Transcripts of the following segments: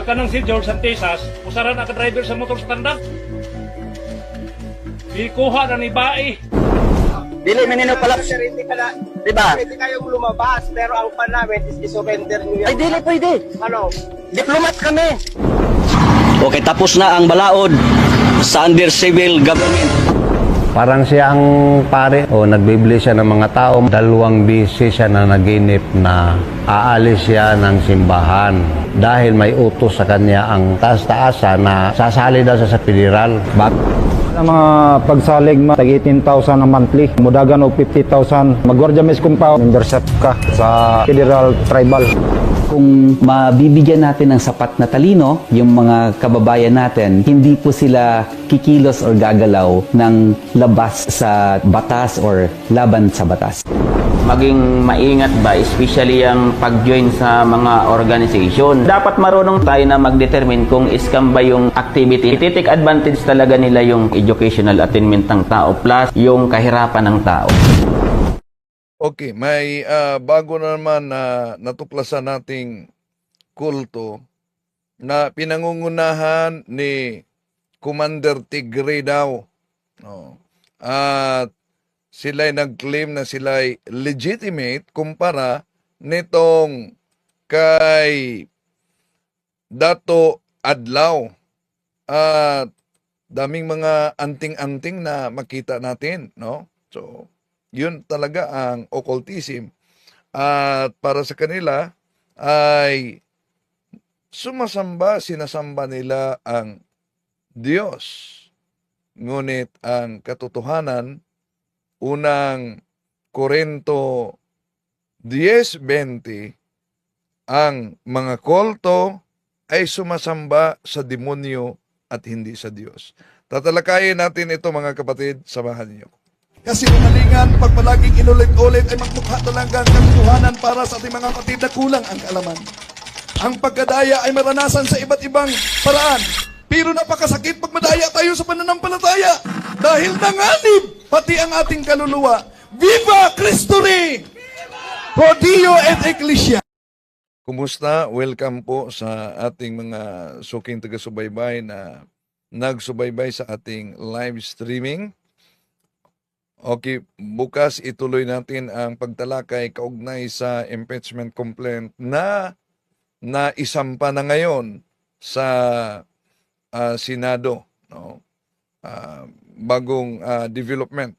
Nga kanang si George Santesas, usaran na ka driver sa motor standard. Ikuha na ni Bae. Dili menino pala. Sir, hindi ka na, Diba? pwede kayong lumabas, pero ang pan namin is isurrender nyo Ay yan. dili pwede. Ano? Diplomat kami. Okay, tapos na ang balaod sa under civil government. Parang siya ang pare o nagbibili siya ng mga tao. Dalawang bisi siya na naginip na aalis siya ng simbahan dahil may utos sa kanya ang taas-taasa na sasali daw siya sa federal. Bak- Ang mga pagsalig, ma, tag 18,000 ang monthly. Mudagan og 50,000. Magwardya mes kumpa, membership ka sa federal tribal. Kung mabibigyan natin ng sapat na talino, yung mga kababayan natin, hindi po sila kikilos or gagalaw ng labas sa batas or laban sa batas. maging maingat ba, especially ang pag-join sa mga organization. Dapat marunong tayo na mag-determine kung scam ba yung activity. Ititik advantage talaga nila yung educational attainment ng tao plus yung kahirapan ng tao. Okay, may ah, bago na naman na natuklasan nating kulto na pinangungunahan ni Commander Tigre daw. No. At sila'y nag-claim na sila'y legitimate kumpara nitong kay Dato Adlaw. At daming mga anting-anting na makita natin, no? So, yun talaga ang occultism. At para sa kanila ay sumasamba, sinasamba nila ang Diyos. Ngunit ang katotohanan, unang Korento 10.20, ang mga kolto ay sumasamba sa demonyo at hindi sa Diyos. Tatalakayin natin ito mga kapatid, samahan niyo. Kasi umalingan, pag palaging inulit-ulit ay magmukha talaga ang katotohanan para sa ating mga kapatid na kulang ang kaalaman. Ang pagkadaya ay maranasan sa iba't ibang paraan. Pero napakasakit pag madaya tayo sa pananampalataya. Dahil nanganib pati ang ating kaluluwa. Viva Cristo Rey! Pro Dio et Ecclesia! Kumusta? Welcome po sa ating mga suking taga-subaybay na nagsubaybay sa ating live streaming. Okay, bukas ituloy natin ang pagtalakay kaugnay sa impeachment complaint na naisampa na ngayon sa ah, Senado. No? Ah, bagong ah, development.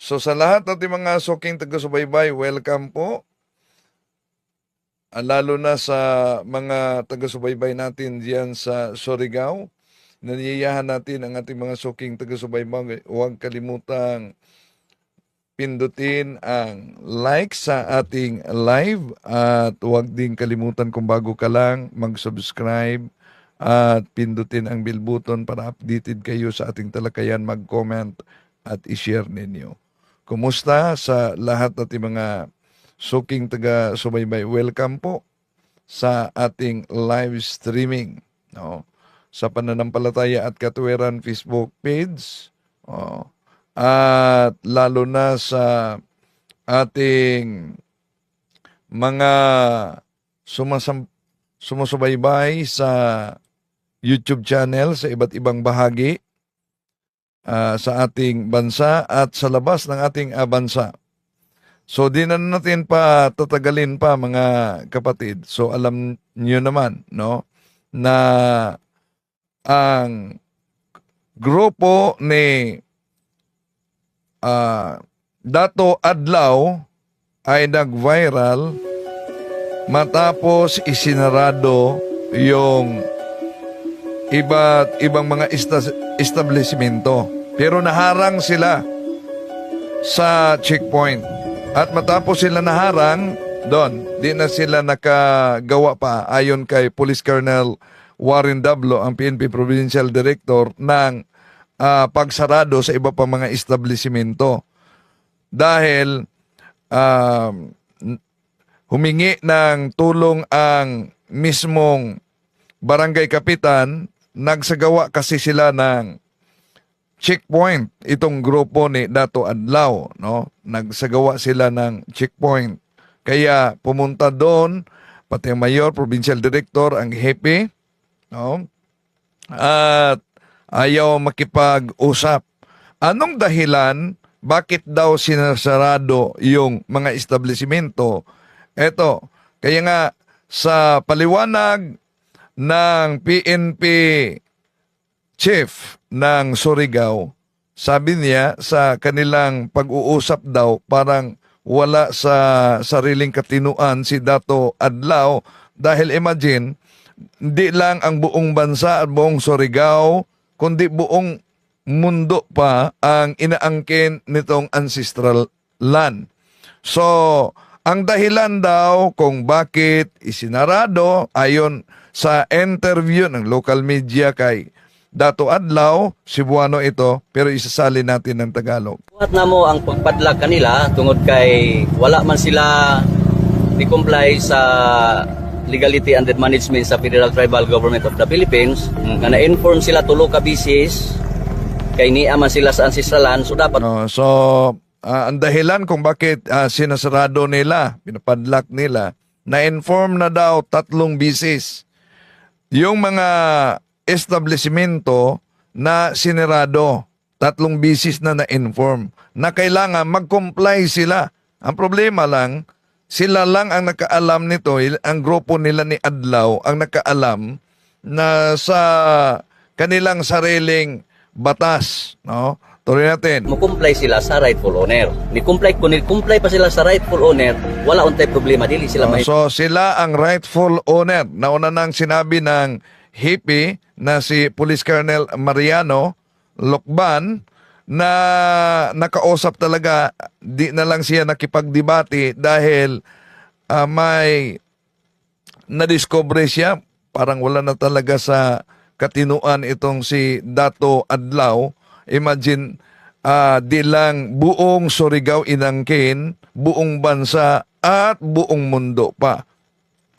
So sa lahat ng mga suking taga-subaybay, welcome po. Ah, lalo na sa mga taga-subaybay natin diyan sa Surigao. Naniyayahan natin ang ating mga suking taga-subaybay. Huwag kalimutang pindutin ang like sa ating live at huwag din kalimutan kung bago ka lang mag-subscribe at pindutin ang bell button para updated kayo sa ating talakayan, mag-comment at i-share ninyo. Kumusta sa lahat nating mga suking taga-subaybay? Welcome po sa ating live streaming. No? Sa Pananampalataya at Katuwiran Facebook page. Oh. At lalo na sa ating mga sumasam sumusubaybay sa YouTube channel sa iba't ibang bahagi ah, sa ating bansa at sa labas ng ating ah, bansa. So di na natin pa tatagalin pa mga kapatid. So alam niyo naman no na ang grupo ni ah, Dato Adlaw ay nag-viral matapos isinarado yung iba't ibang mga esta- establishmento. Pero naharang sila sa checkpoint. At matapos sila naharang, doon, di na sila nakagawa pa ayon kay Police Colonel Warren Dablo, ang PNP Provincial Director, ng ah, pagsarado sa iba pa mga establishmento. Dahil um, humingi ng tulong ang mismong barangay kapitan, nagsagawa kasi sila ng checkpoint itong grupo ni Dato Adlaw, no? Nagsagawa sila ng checkpoint. Kaya pumunta doon pati ang mayor, provincial director, ang hepe no? At ayaw makipag-usap. Anong dahilan bakit daw sinasarado yung mga establishmento? Eto, kaya nga sa paliwanag ng PNP chief ng Surigao, sabi niya sa kanilang pag-uusap daw parang wala sa sariling katinuan si Dato Adlaw dahil imagine hindi lang ang buong bansa at buong Surigao kundi buong mundo pa ang inaangkin nitong ancestral land. So, ang dahilan daw kung bakit isinarado ayon sa interview ng local media kay Dato Adlaw, Cebuano ito, pero isasali natin ng Tagalog. Buhat na mo ang pagpadlag kanila tungod kay wala man sila ni-comply sa legality and management sa Federal Tribal Government of the Philippines nga na-inform sila tulo ka bisis kay niya man sila sa ancestral land so dapat No, so, ah, ang dahilan kung bakit ah, sinasarado nila, pinapadlock nila, na-inform na daw tatlong bisis yung mga establishmento na sinirado, tatlong bisis na na-inform, na kailangan mag-comply sila. Ang problema lang, sila lang ang nakaalam nito, ang grupo nila ni Adlaw ang nakaalam na sa kanilang sariling batas, no? Tuloy natin. mo-comply sila sa rightful owner. Ni-comply kung ni-comply pa sila sa rightful owner, wala untay problema dili sila Oh, may so sila ang rightful owner. Nauna nang sinabi ng hippie na si Police Colonel Mariano Lokban na nakausap talaga di na lang siya nakipagdebate dahil ah, may nadiscover siya parang wala na talaga sa katinuan itong si Dato Adlaw. Imagine ah, di lang buong Surigao inangkin, buong bansa at buong mundo pa.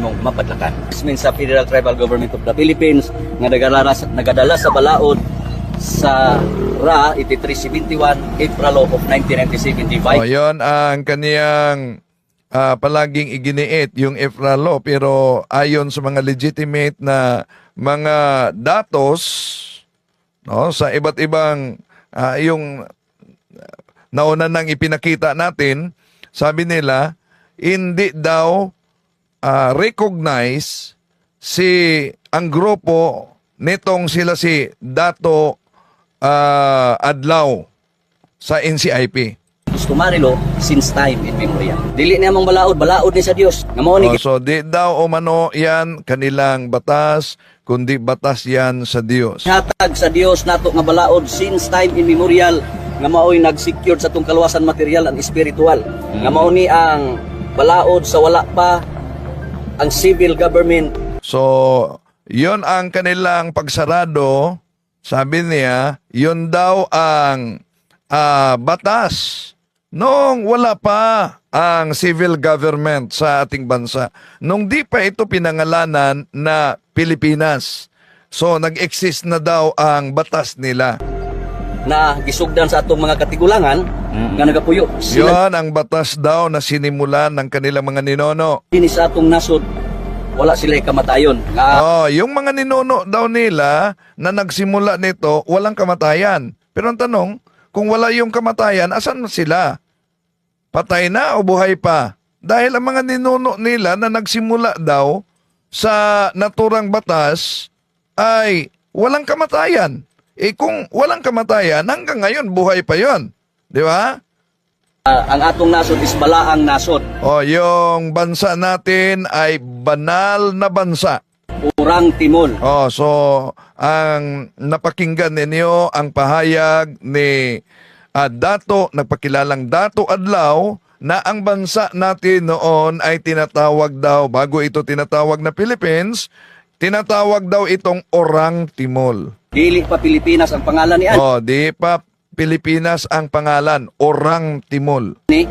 mong mapadlakan. This sa Federal Tribal Government of the Philippines nga nagadala sa balaod sa RA 8371 April of 1997 O, yon ang kaniyang ah, palaging iginiit, yung EFRA law. Pero ayon sa mga legitimate na mga datos, no, sa iba't ibang ah, yung nauna nang ipinakita natin, sabi nila, hindi daw ah, recognize si ang grupo nitong sila si Dato ah, Adlaw sa NCIP. customary since time immemorial. Dili niya mong balaod, balaod ni sa Dios. Nga mao ni Oh, so di daw umano yan kanilang batas, kundi batas yan sa Diyos. hatag sa Dios nato nga balaod since time immemorial nga mao'y nag-secure sa tong kaluwasan material and spiritual. Nga mao ni ang balaod sa wala pa ang civil government So, yon ang kanilang pagsarado. Sabi niya, yon daw ang ah, batas nung wala pa ang civil government sa ating bansa. Nung di pa ito pinangalanan na Pilipinas. So, nag-exist na daw ang batas nila. na gisugdan sa atong mga katigulangan nga nagapuyo sila Yon ang batas daw na sinimulan ng kanilang mga ninono. dinhi sa atong nasod wala sila kamatayon nga Oh, yung mga ninuno daw nila na nagsimula nito, walang kamatayan. Pero ang tanong, kung wala yung kamatayan, asan sila? Patay na o buhay pa? Dahil ang mga ninuno nila na nagsimula daw sa naturang batas ay walang kamatayan. Eh kung walang kamatayan, hanggang ngayon buhay pa yon, Di ba? Ah, ang atong nasod is balaang nasod O, yung bansa natin ay banal na bansa. urang timol Oh, so ang napakinggan ninyo ang pahayag ni ah, Dato, nagpakilalang Dato Adlaw na ang bansa natin noon ay tinatawag daw, bago ito tinatawag na Philippines, tinatawag daw itong Orang Timol. dili pa Pilipinas ang pangalan ni Oh, di pa Pilipinas ang pangalan, Orang Timol. ani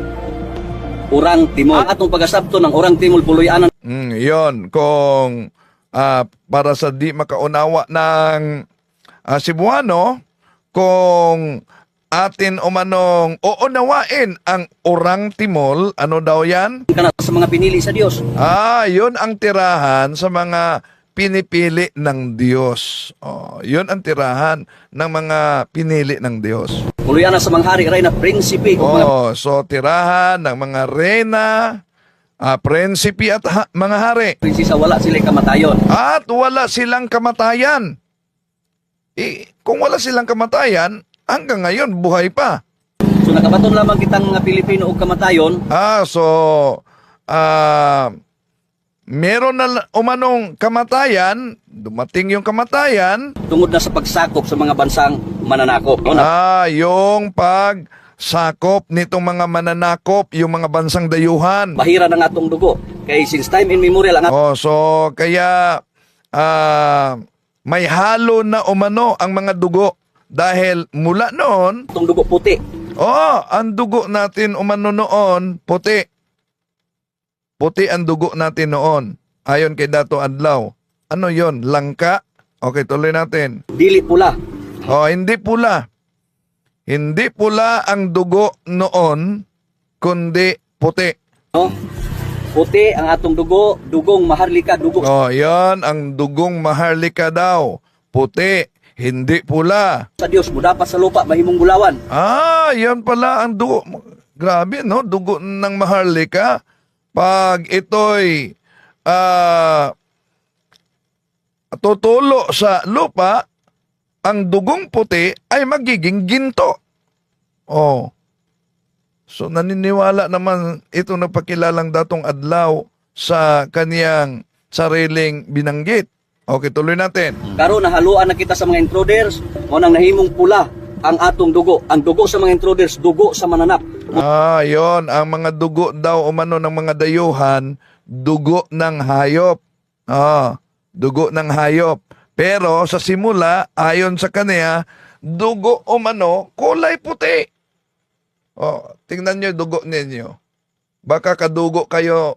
urang timol atong pagasabto ng urang timol puloy-anan Mm, yon kung ah, para sa di makaunawa ng ah, Cebuano, kung atin umanong uunawain ang Orang Timol, ano daw yan? sa mga pinili sa Dios Ah, yun ang tirahan sa mga pinipili ng Diyos. Oh, yun ang tirahan ng mga pinili ng Diyos. Muluyan na sa mga hari, ray na prinsipe. kung mga Oh, so tirahan ng mga reyna, ah, prinsipi at ha- mga hari. prinsesa, wala sila kamatayon. At wala silang kamatayan. Eh, kung wala silang kamatayan, hanggang ngayon buhay pa. So nakabaton lamang kitang Pilipino og kamatayon, Ah, so ah meron na umanong kamatayan, dumating yung kamatayan, tungod na sa pagsakop sa mga bansang mananakop. No, na, ah, yung pag sakop nitong mga mananakop, yung mga bansang dayuhan. bahira ng atong dugo. Kay since time immemorial ang Oh, so kaya ah may halo na umano ang mga dugo dahil mula noon, atong dugo puti. oh, ang dugo natin umano noon puti. Puti ang dugo natin noon. Ayon kay Dato Adlaw. Ano 'yon? Langka? Okay, tuloy natin. Dili pula. Oh, hindi pula. Hindi pula ang dugo noon, kundi puti. No? Puti ang atong dugo, dugong maharlika, dugo Oh, yan ang dugong maharlika daw. Puti, hindi pula. sa Dios mudapat sa lupa mahimong bulawan. Ah, yan pala ang dugo. Grabe, no? Dugo ng maharlika. Pag ito'y ah, tutulo sa lupa, ang dugong puti ay magiging ginto. Oh. So naniniwala naman ito na pakilalang datong adlaw sa kaniyang sariling binanggit. Okay, tuloy natin. Karon nahaluan na kita sa mga intruders, mo nang nahimong pula ang atong dugo. Ang dugo sa mga intruders, dugo sa mananap. Ah, yon ang mga dugo daw umano ng mga dayuhan, dugo ng hayop. Ah, dugo ng hayop. Pero sa simula, ayon sa kanya, dugo umano kulay puti. Oh, tingnan niyo dugo ninyo. Baka kadugo kayo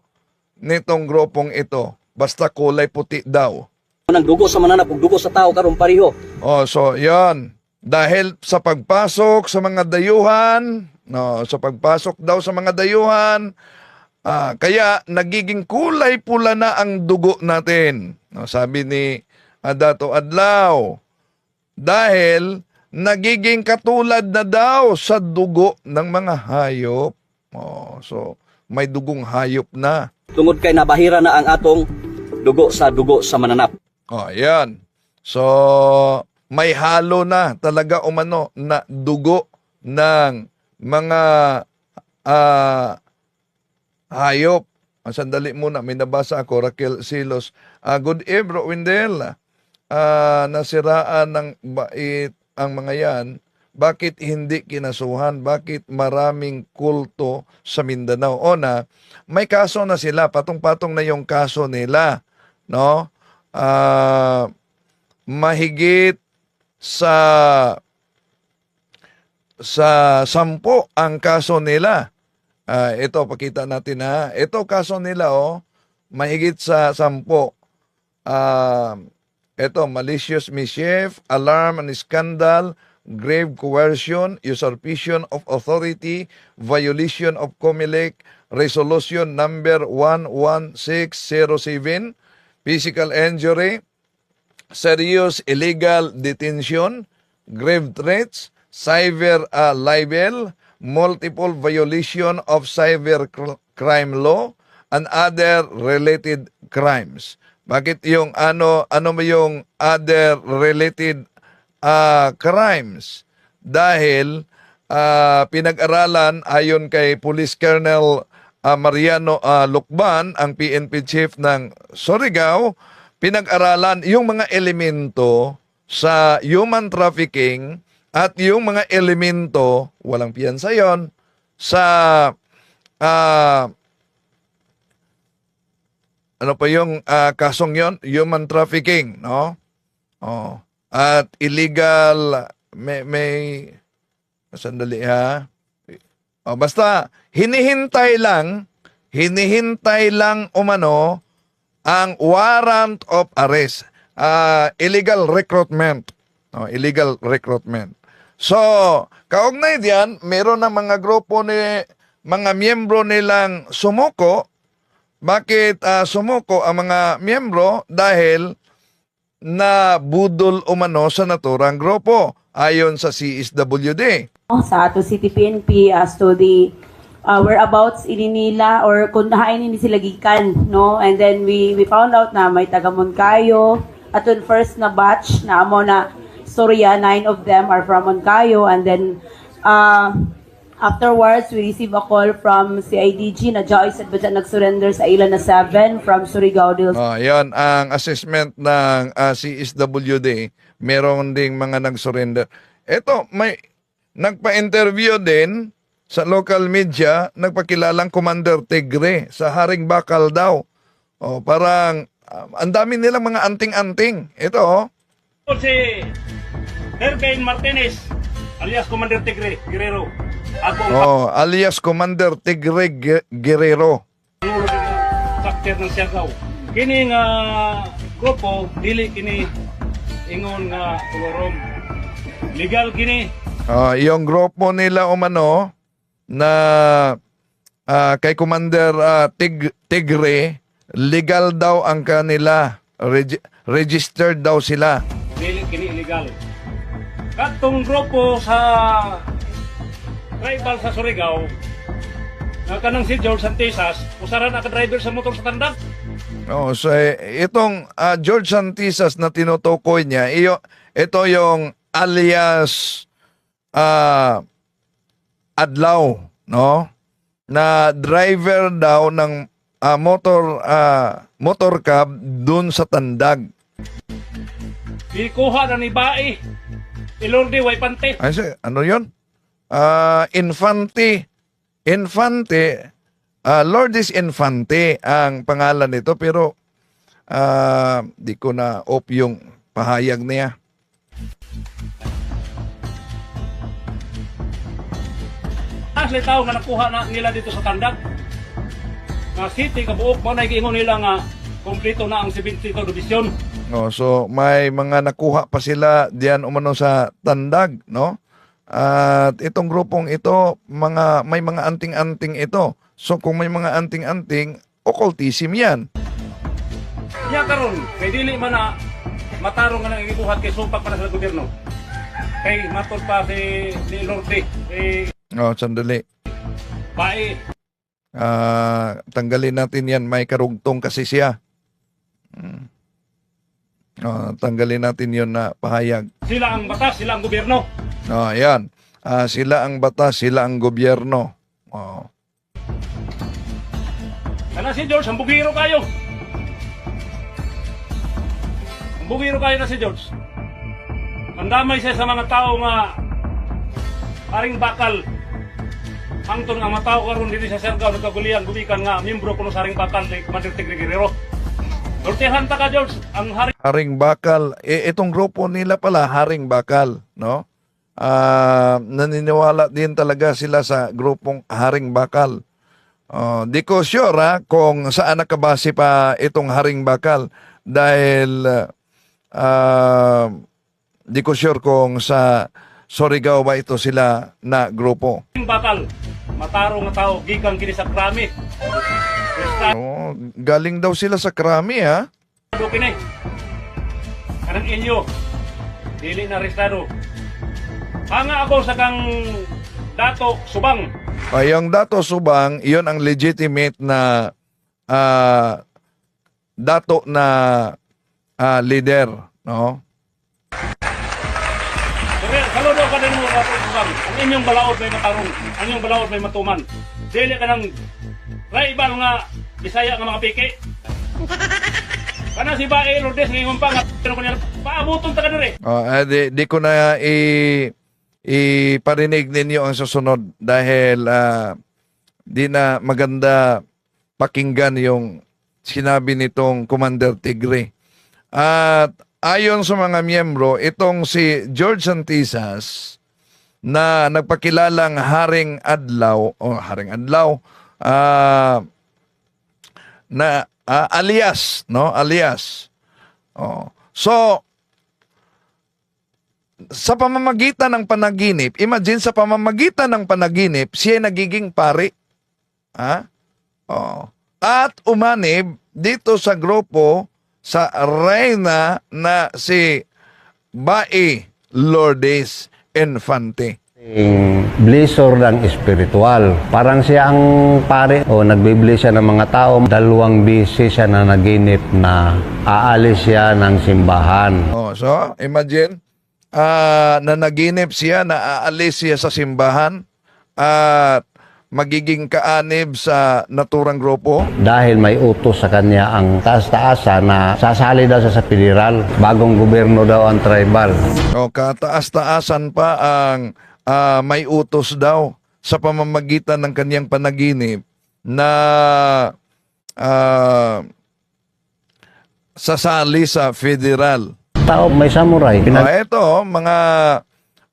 nitong grupong ito. Basta kulay puti daw. Nang dugo sa mananap ug dugo sa tao karon pareho. Oh, so 'yon. Dahil sa pagpasok sa mga dayuhan, no, sa pagpasok daw sa mga dayuhan, ah, kaya nagiging kulay pula na ang dugo natin. No, sabi ni Adato Adlaw. Dahil nagiging katulad na daw sa dugo ng mga hayop. Oh, so may dugong hayop na. Tungod kay nabahira na ang atong dugo sa dugo sa mananap. Oh, yan. So, may halo na talaga umano na dugo ng mga ah, hayop. Ah, sandali muna, may nabasa ako, Raquel Silos. Ah, good evening, Windel. Ah, nasiraan ng bait ang mga yan. Bakit hindi kinasuhan? Bakit maraming kulto sa Mindanao? O na, may kaso na sila, patong-patong na yung kaso nila. No? Ah, mahigit sa sa sampo ang kaso nila. Ah, ito, pakita natin ha. Ito kaso nila, oh, mahigit sa sampo. Ah, ito, malicious mischief, alarm and scandal, grave coercion, usurpation of authority, violation of COMELEC, resolution number 11607, physical injury, serious illegal detention, grave threats, cyber uh, libel, multiple violation of cyber cr- crime law, and other related crimes. Bakit yung ano ano mo yung other related uh, crimes? Dahil uh, pinag-aralan ayon kay Police Colonel uh, Mariano uh, Lukban, ang PNP chief ng Surigao, pinag-aralan yung mga elemento sa human trafficking at yung mga elemento, walang piyansa yon, sa ah, ano pa yung ah, kasong yon? Human trafficking, no? Oh. At illegal, may, may, sandali ha. Oh, basta, hinihintay lang, hinihintay lang umano ang warrant of arrest. Ah, illegal recruitment. Oh, illegal recruitment. So, kaugnay diyan, meron ng mga grupo ni mga miyembro nilang sumuko. Bakit ah, sumuko ang mga miyembro? Dahil na budol umano sa naturang grupo ayon sa CSWD. sa ato City PNP as the uh, whereabouts ini nila or kung nahain ini sila gikan no and then we we found out na may taga Moncayo aton first na batch na amo na storya nine of them are from Moncayo and then uh, afterwards we receive a call from CIDG na Joy said ba dyan nag-surrender sa ilan na seven from Surigao del Oh, yan ang assessment ng ah, CSWD. Meron ding mga nag-surrender. Ito, may nagpa-interview din sa local media, nagpakilalang Commander Tigre sa Haring Bakal daw. Oh, parang ah, ang dami nilang mga anting-anting. Ito, oh. Si Herbain Martinez, alias Commander Tigre Guerrero. Ako oh, alias Commander Tigre Guerrero. sakter ng Siagaw. Kini nga grupo, dili kini ingon nga tulorom. Legal kini. Ah, yung grupo nila umano na ah, kay Commander ah, Tig Tigre, legal daw ang kanila. Regi- registered daw sila. dili kini illegal. Katong grupo sa tribal sa Surigao, nga kanang si George Santisas, usaran na driver sa motor sa tandag. Oh, so eh, itong ah, George Santisas na tinutukoy niya, iyo, ito yung alias ah, Adlaw, no? Na driver daw ng ah, motor ah, motor cab dun sa Tandag. Ikuha na ni Bae. Ilorde way pante. Ay, si- ano yun? Ah, Infante. Infante. ah, Lourdes Infante ang pangalan nito pero ah, di ko na op yung pahayag niya. Asli tao nga nakuha na nila dito sa tandag. Nga city kabuok mo na giingon nila nga kompleto na ang 72 division. No, so may mga nakuha pa sila diyan umano sa Tandag, no? At itong grupong ito, mga may mga anting-anting ito. So kung may mga anting-anting, occultism 'yan. Nya karon kay dili man na matarong nga nang ibuhat kay sumpak para sa gobyerno. Kay matod pa si ni Lorde eh Oh, sandali. Bae Ah, tanggalin natin 'yan, may karugtong kasi siya. Hmm. Oh, tanggalin natin 'yon na pahayag. sila ang batas, sila ang gobyerno. Oh, ayan. Ah, sila ang batas, sila ang gobyerno. Oh. Kana si George, ang bugiro kayo. Ang bugiro kayo na si George. Mandamay siya sa mga tao nga aring bakal. Hangtong ang matao karon dito sa Sergao nagkagulian gumikan nga miyembro kuno sa aring bakal kay Commander Tigre Guerrero. Dortehan ta ka George, ang hari Haring Bakal, eh, itong grupo nila pala, Haring Bakal, no? Ah, naniniwala din talaga sila sa grupong Haring Bakal. Oh, di ko sure ha, kung saan nakabase pa itong Haring Bakal dahil ah, di ko sure kung sa Surigao ba ito sila na grupo. bakal. Matarong nga tao gikan kini sa krami. Oh, galing daw sila sa Krami ha. kini. Kanang inyo. Dili na restado. Hanga ako sa kang dato subang. Ay, ang dato subang, iyon ang legitimate na ah, dato na ah, leader, no? Saludo ka din mo subang. Ang inyong balaod may matarong. Ang inyong balaod may matuman. Dili ka ng rival nga Bisaya nga mga piki. Kana si Bae Lourdes ngingon pa nga pero kanya paabuton ta ka dire. Oh, eh, di, di ko na i iparinig ninyo ang susunod dahil ah, di na maganda pakinggan yung sinabi nitong Commander Tigre. At ayon sa mga miyembro, itong si George Santisas na nagpakilalang Haring Adlaw o Haring Adlaw ah, na ah, alias, no? Alias. Oh. So, sa pamamagitan ng panaginip, imagine sa pamamagitan ng panaginip, siya nagiging pari. Ha? Oh. At umanib dito sa grupo sa reyna na si Bae Lourdes Infante. Blessor ng espiritual. Parang siya ang pare o nagbibili siya ng mga tao. Dalawang bisi siya na naginip na aalis siya ng simbahan. Oh, so, imagine, ah, na naginip siya, na aalis siya sa simbahan at magiging kaanib sa naturang grupo. Dahil may utos sa kanya ang taas-taasa na sasali daw siya sa federal. Bagong gobyerno daw ang tribal. O kataas-taasan pa ang ah, may utos daw sa pamamagitan ng kanyang panaginip na ah, sasali sa federal. Tao, may samurai. Pinag- ito, mga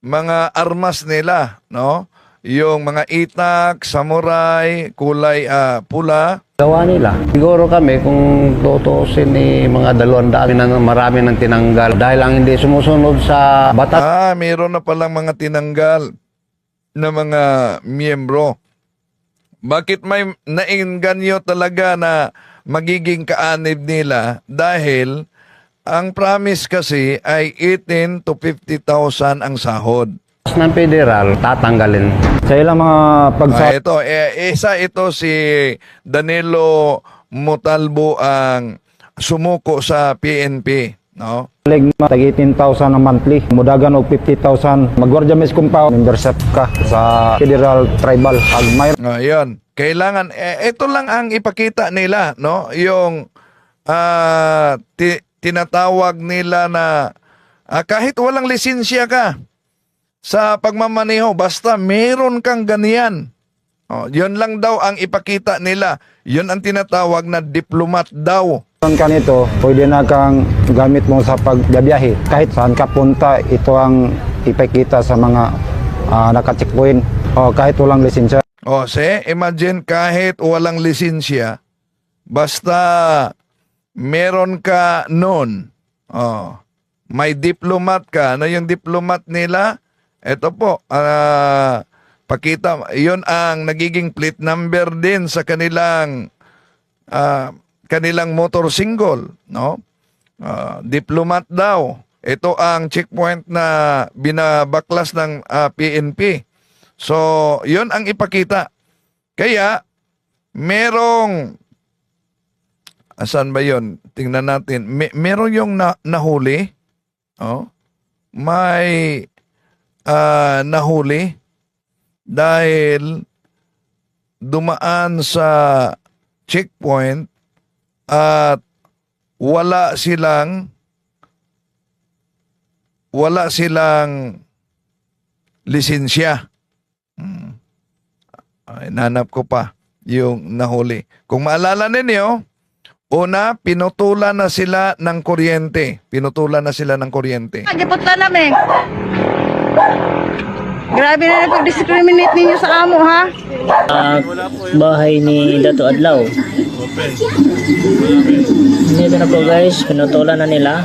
mga armas nila, no? Yung mga itak, samurai, kulay ah, pula. gawa nila. Siguro kami, kung tutusin ni mga dalawang daan na marami ng tinanggal dahil ang hindi sumusunod sa batas. Ah, mayroon na palang mga tinanggal na mga miyembro. Bakit may nainganyo talaga na magiging kaanib nila? Dahil ang promise kasi ay 18 to 50,000 ang sahod. Ng federal, tatanggalin. Sa ilang mga Ah, pagsalig ito, eh, isa ito si Danilo Mutalbo ang sumuko sa PNP. No? mo, tag 18,000 ang monthly. Mudagan og 50,000. Magwardya mes compound. Membership ka sa federal tribal. Pag may Ngayon, kailangan, eh, ito lang ang ipakita nila, no? Yung ah, ti- tinatawag nila na ah, kahit walang lisensya ka sa pagmamaneho, basta meron kang ganyan. Oh, yun lang daw ang ipakita nila. Yun ang tinatawag na diplomat daw. Meron ka nito, pwede na kang gamit mo sa pagbabiyahe. Kahit saan ka punta, ito ang ipakita sa mga uh, naka-checkpoint o kahit walang lisensya. O, se, imagine kahit walang lisensya, basta meron ka noon, oh, may diplomat ka, ano yung diplomat nila? Ito po, ah, pakita, yun ang nagiging plate number din sa kanilang ah, kanilang motor single, no? Ah, diplomat daw. Ito ang checkpoint na binabaklas ng ah, PNP. So, yun ang ipakita. Kaya, merong, asan ba yun? Tingnan natin. May, meron yung na, nahuli. Oh, may ah, nahuli dahil dumaan sa checkpoint at wala silang wala silang lisensya. Hmm. Nanap ko pa yung nahuli. Kung maalala ninyo, una, pinutulan na sila ng kuryente. Pinutulan na sila ng kuryente. Giputan namin. Grabe na na pag-discriminate ninyo sa amo, ha? bahay ni Dato Adlaw. Dito na po guys, pinutulan na nila.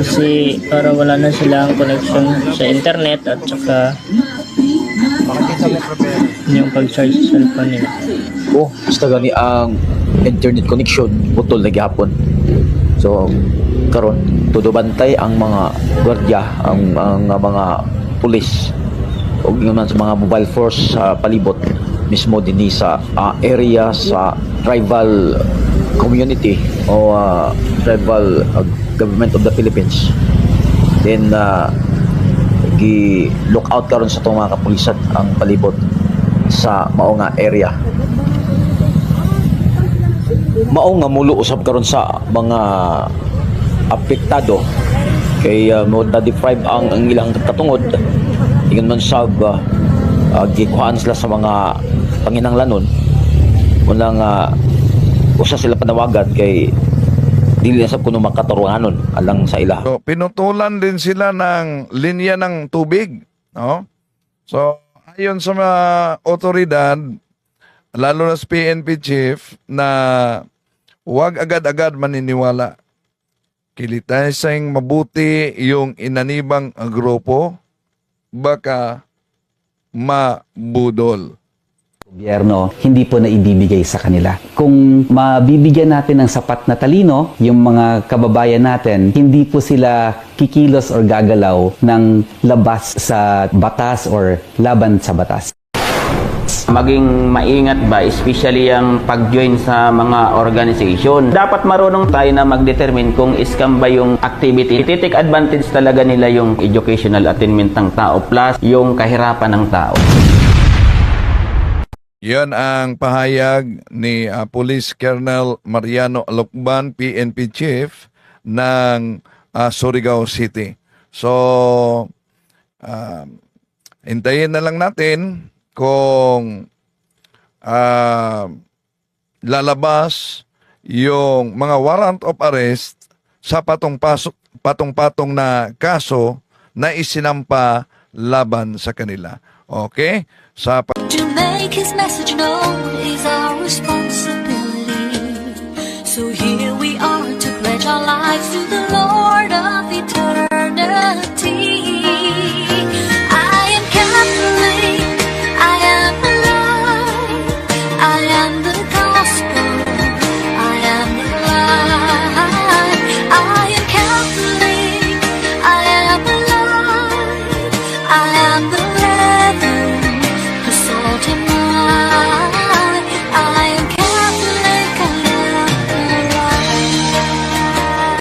Kasi para wala na silang connection sa internet at saka yung pag-charge sa cellphone nila. Oh, basta gani ang internet connection putol na gihapon. So karon todo bantay ang mga gwardiya, ang, ang mga pulis o naman sa mga mobile force sa palibot mismo din sa ah, area sa tribal community o ah, tribal ah, government of the Philippines. Then uh, gi look out karon sa itong mga kapulisan ang palibot sa mao nga area mao nga mulo usab karon sa mga apektado kay uh, mo deprive ang, ang ilang katungod ingon man sab uh, uh, sila sa mga panginanglanon una nga usa sila panawagan kay dili sab kuno makatarunganon alang sa ila So, pinutulan din sila ng linya ng tubig. No? So, ayon sa mga otoridad, lalo na sa PNP chief, na huwag agad-agad maniniwala. Kilitayseng mabuti yung inanibang grupo, baka mabudol. gobyerno hindi po na ibibigay sa kanila. Kung mabibigyan natin ng sapat na talino, yung mga kababayan natin, hindi po sila kikilos or gagalaw ng labas sa batas or laban sa batas. Maging maingat ba, especially yung pag-join sa mga organization. Dapat marunong tayo na mag-determine kung scam ba yung activity. Ititik advantage talaga nila yung educational attainment ng tao plus yung kahirapan ng tao. Yan ang pahayag ni ah, Police Colonel Mariano Alokban, PNP Chief ng ah, Surigao City. So, ah, hintayin na lang natin kung ah, lalabas yung mga warrant of arrest sa patong-patong na kaso na isinampa laban sa kanila. Okay? Sa pa- To make his message known is our responsibility. So here we are to pledge our lives to the Lord